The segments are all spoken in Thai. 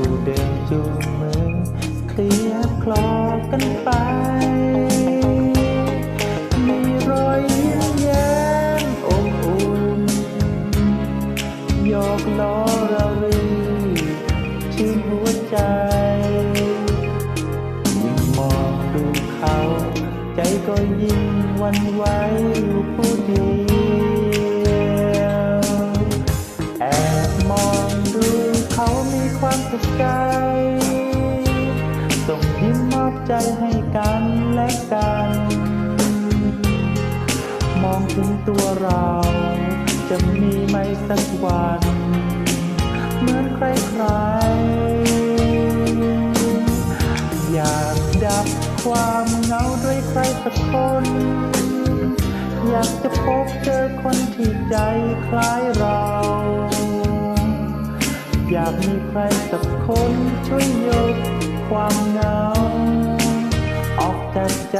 ผู้เดินจูงมือเคลียบคลอกันไปมีรอยยิ้มแย้มอบอุ่นหยอกล้อเรารีชื่นหัวใจยิ่งมองดูเขา ใจก็ยิ่งวันไหวอยู่ผู้เดียว บใจให้กันและกัน มองถึงตัวเรา จะมีไหมสักวัน เหมือนใครใครๆ อยากดับความเหงาด้วยใครสักคน อยากจะพบเจอคนที่ใจคล้ายเราอยากมีใครสักคนช่วยยกความเหงา จากใจ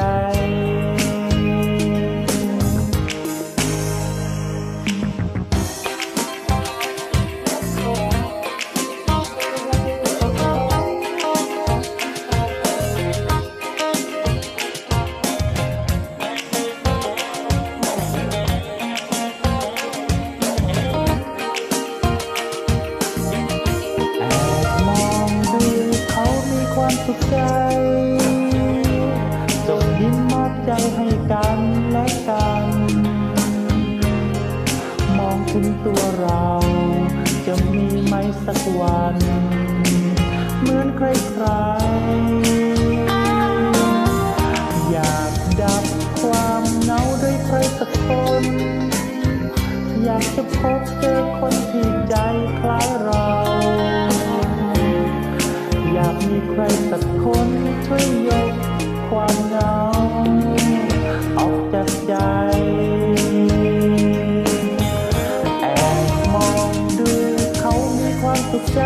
แอบมองดูเขามีความสุขใจ ใจให้กันและกัน มองถึงตัวเรา จะมีไหมสักวัน เหมือนใครใครๆอยากดับความเหงาด้วยใครสักคน อยากจะพบเจอคนที่ใจคล้ายเรา อยากมีใครสัก ใจ แอบมองดูเขามีความสุขใจ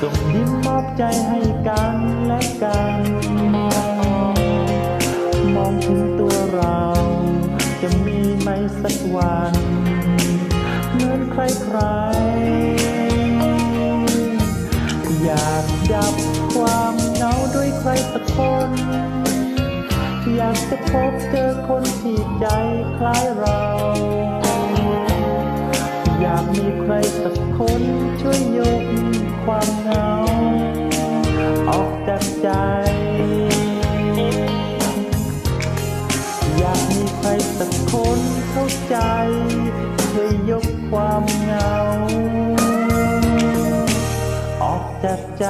ส่งยิ้มมอบใจให้กันและกัน มองถึงตัวเรา จะมีไหมสักวัน เหมือนใครใครๆอยากดับ จะพบเจอคนที่ใจคล้ายเรา อยากมีใครสักคนช่วยยกความเหงา ออกจากใจ อยากมีใครสักคนเข้าใจช่วยยกความเหงา ออกจากใจ